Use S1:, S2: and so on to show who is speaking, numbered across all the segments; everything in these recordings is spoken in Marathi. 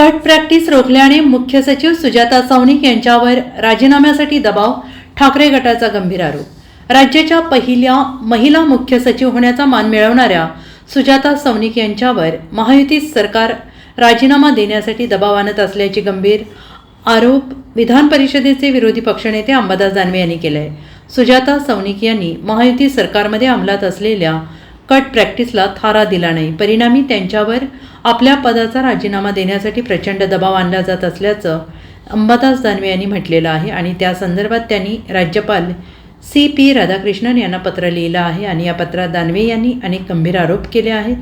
S1: कट प्रॅक्टिस रोखल्याने मुख्य सचिव सुजाता सावनिक यांच्यावर राजीनाम्यासाठी दबाव ठाकरे गटाचा गंभीर आरोप. राज्याच्या पहिल्या महिला मुख्य सचिव होण्याचा मान मिळवणाऱ्या सुजाता सावनिक यांच्यावर महायुती सरकार राजीनामा देण्यासाठी दबाव आणत असल्याचे गंभीर आरोप विधान परिषदेचे विरोधी पक्षनेते अंबादास दानवे यांनी केले सुजाता सौनिक यांनी महायुती सरकारमध्ये अंमलात असलेल्या कट प्रॅक्टिसला थारा दिला नाही. परिणामी त्यांच्यावर आपल्या पदाचा राजीनामा देण्यासाठी प्रचंड दबाव आणला जात असल्याचं अंबादास दानवे यांनी म्हटलेलं आहे आणि त्या संदर्भात त्यांनी राज्यपाल सी पी राधाकृष्णन यांना पत्र लिहिलं आहे आणि या पत्रात दानवे यांनी अनेक गंभीर आरोप केले आहेत.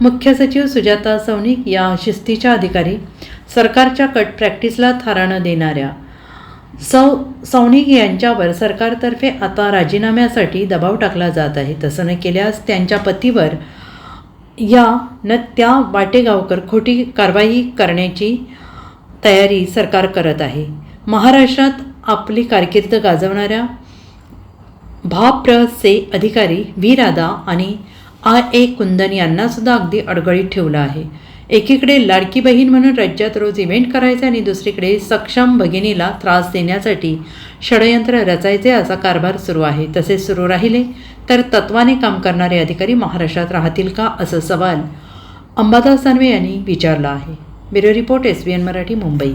S1: मुख्य सचिव सुजाता सौनिक या शिस्तीच्या अधिकारी सरकारच्या कट प्रॅक्टिसला थारा न देणाऱ्या सौ सौनिक यांच्यावर सरकारतर्फे आता राजीनाम्यासाठी दबाव टाकला जात आहे. तसं न केल्यास त्यांच्या पतीवर या न त्या वाटेगावकर खोटी कारवाई करण्याची तयारी सरकार करत आहे. महाराष्ट्रात आपली कारकीर्द गाजवणाऱ्या भाप्रचे अधिकारी व्ही राधा आणि आय ए कुंदन यांनासुद्धा अगदी अडगळीत ठेवलं आहे. एकीकडे लाडकी बहीण म्हणून राज्यात रोज इव्हेंट करायचे आणि दुसरीकडे सक्षम भगिनीला त्रास देण्यासाठी षडयंत्र रचायचे असा कारभार सुरू आहे. तसेच सुरू राहिले तर तत्वाने काम करणारे अधिकारी महाराष्ट्रात राहतील का असं सवाल अंबादास दानवे यांनी विचारला आहे. Bureau report S B N Marathi Mumbai.